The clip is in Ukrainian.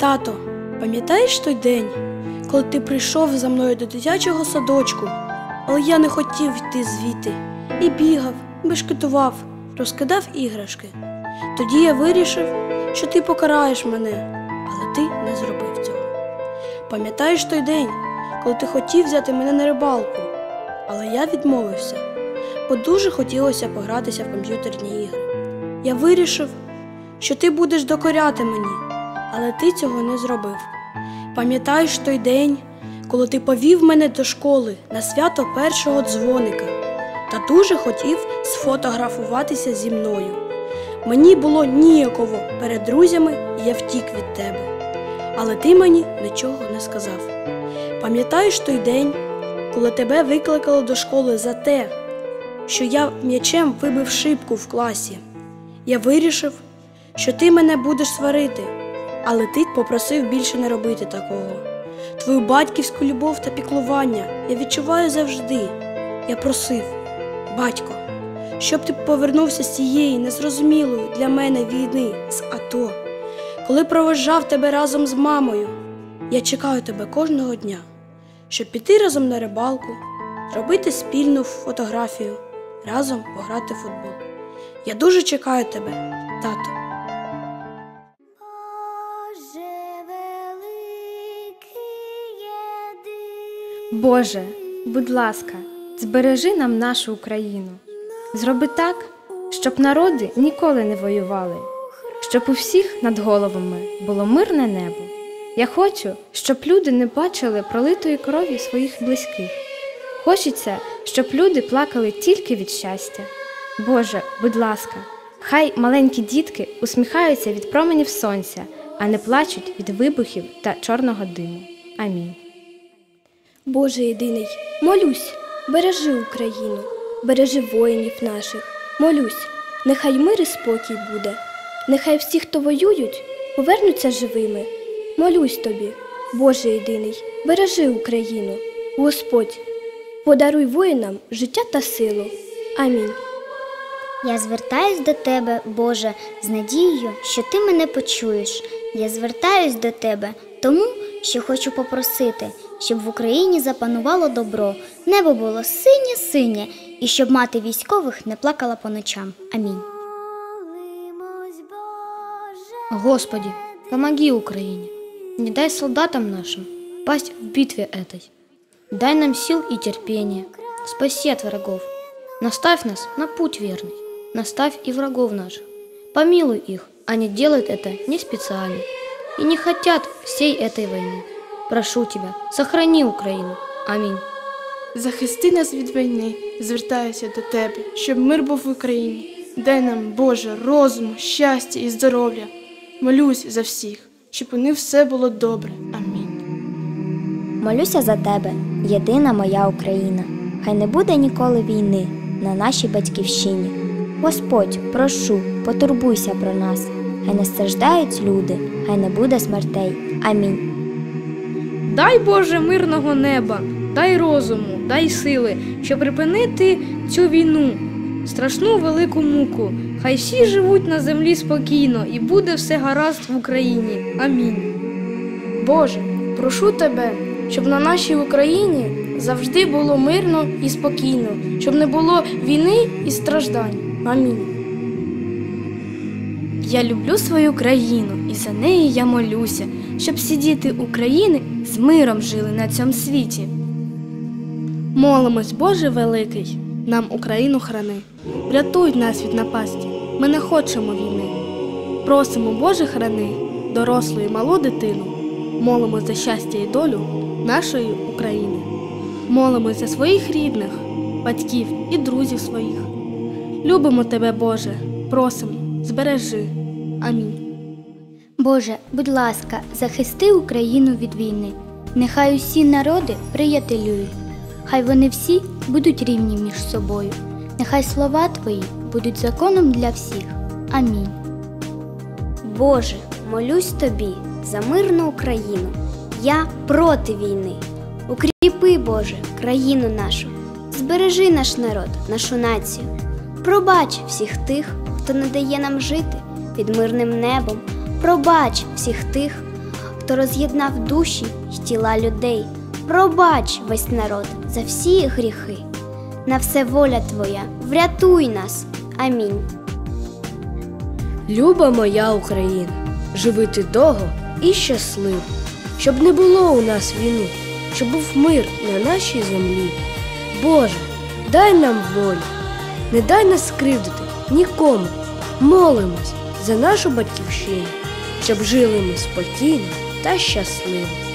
Тато, пам'ятаєш той день, коли ти прийшов за мною до дитячого садочку, але я не хотів йти звідти і бігав, бешкетував, розкидав іграшки. Тоді я вирішив, що ти покараєш мене, але ти не зробив цього. Пам'ятаєш той день, коли ти хотів взяти мене на рибалку, але я відмовився, бо дуже хотілося погратися в комп'ютерні ігри. Я вирішив, що ти будеш докоряти мені, але ти цього не зробив. Пам'ятаєш той день, коли ти повів мене до школи на свято першого дзвоника та дуже хотів сфотографуватися зі мною. Мені було ніяково перед друзями, і я втік від тебе. Але ти мені нічого не сказав. Пам'ятаєш той день, коли тебе викликали до школи за те, що я м'ячем вибив шибку в класі? Я вирішив, що ти мене будеш сварити, але ти попросив більше не робити такого. Твою батьківську любов та піклування я відчуваю завжди. Я просив, батько, щоб ти повернувся з цієї незрозумілої для мене війни з АТО. Коли провожав тебе разом з мамою, я чекаю тебе кожного дня, щоб піти разом на рибалку, зробити спільну фотографію, разом пограти в футбол. Я дуже чекаю тебе, тато. Боже, будь ласка, збережи нам нашу Україну. Зроби так, щоб народи ніколи не воювали, щоб у всіх над головами було мирне небо. Я хочу, щоб люди не бачили пролитої крові своїх близьких. Хочеться, щоб люди плакали тільки від щастя. Боже, будь ласка, хай маленькі дітки усміхаються від променів сонця, а не плачуть від вибухів та чорного диму. Амінь. Боже єдиний, молюсь, бережи Україну, бережи воїнів наших, молюсь, нехай мир і спокій буде, нехай всі, хто воюють, повернуться живими. Молюсь тобі, Боже єдиний, бережи Україну, Господь, подаруй воїнам життя та силу. Амінь. Я звертаюсь до тебе, Боже, з надією, що ти мене почуєш. Я звертаюсь до тебе, тому що хочу попросити, щоб в Україні запанувало добро, небо було синє синє, і щоб мати військових не плакала по ночам. Амінь. Господи, помоги Украине. Не дай солдатам нашим пасть в битве этой. Дай нам сил и терпения. Спаси от врагов. Наставь нас на путь верный. Наставь и врагов наших. Помилуй их. Они делают это не специально и не хотят всей этой войны. Прошу тебя, сохрани Украину. Аминь. Захисти нас від війни, звертаюся до тебе, щоб мир був в Україні. Дай нам, Боже, розуму, щастя і здоров'я. Молюсь за всіх, щоб у них все було добре. Амінь. Молюся за тебе, єдина моя Україна. Хай не буде ніколи війни на нашій батьківщині. Господь, прошу, потурбуйся про нас. Хай не страждають люди, хай не буде смертей. Амінь. Дай Боже мирного неба, дай розуму, дай сили, щоб припинити цю війну, страшну велику муку. Хай всі живуть на землі спокійно і буде все гаразд в Україні. Амінь. Боже, прошу тебе, щоб на нашій Україні завжди було мирно і спокійно, щоб не було війни і страждань. Амінь. Я люблю свою країну, і за неї я молюся, щоб всі діти України з миром жили на цьому світі. Молимось, Боже великий, нам Україну храни. Врятуй нас від напасті. Ми не хочемо війни. Просимо, Боже, храни, дорослу і малу дитину. Молимось за щастя і долю нашої України. Молимось за своїх рідних, батьків і друзів своїх. Любимо тебе, Боже, просимо, збережи. Амінь. Боже, будь ласка, захисти Україну від війни. Нехай усі народи приятелюють. Хай вони всі будуть рівні між собою. Нехай слова Твої будуть законом для всіх. Амінь. Боже, молюсь тобі за мирну Україну. Я проти війни. Укріпи, Боже, країну нашу. Збережи наш народ, нашу націю. Пробач всіх тих, хто не дає нам жити під мирним небом. Пробач всіх тих, хто роз'єднав душі й тіла людей. Пробач весь народ за всі гріхи. На все воля Твоя, врятуй нас. Амінь. Люба моя Україна, живи ти довго і щасливо, щоб не було у нас війни, щоб був мир на нашій землі. Боже, дай нам волю, не дай нас скривдити нікому. Молимось за нашу батьківщину, щоб жили ми спокійно та щасливо.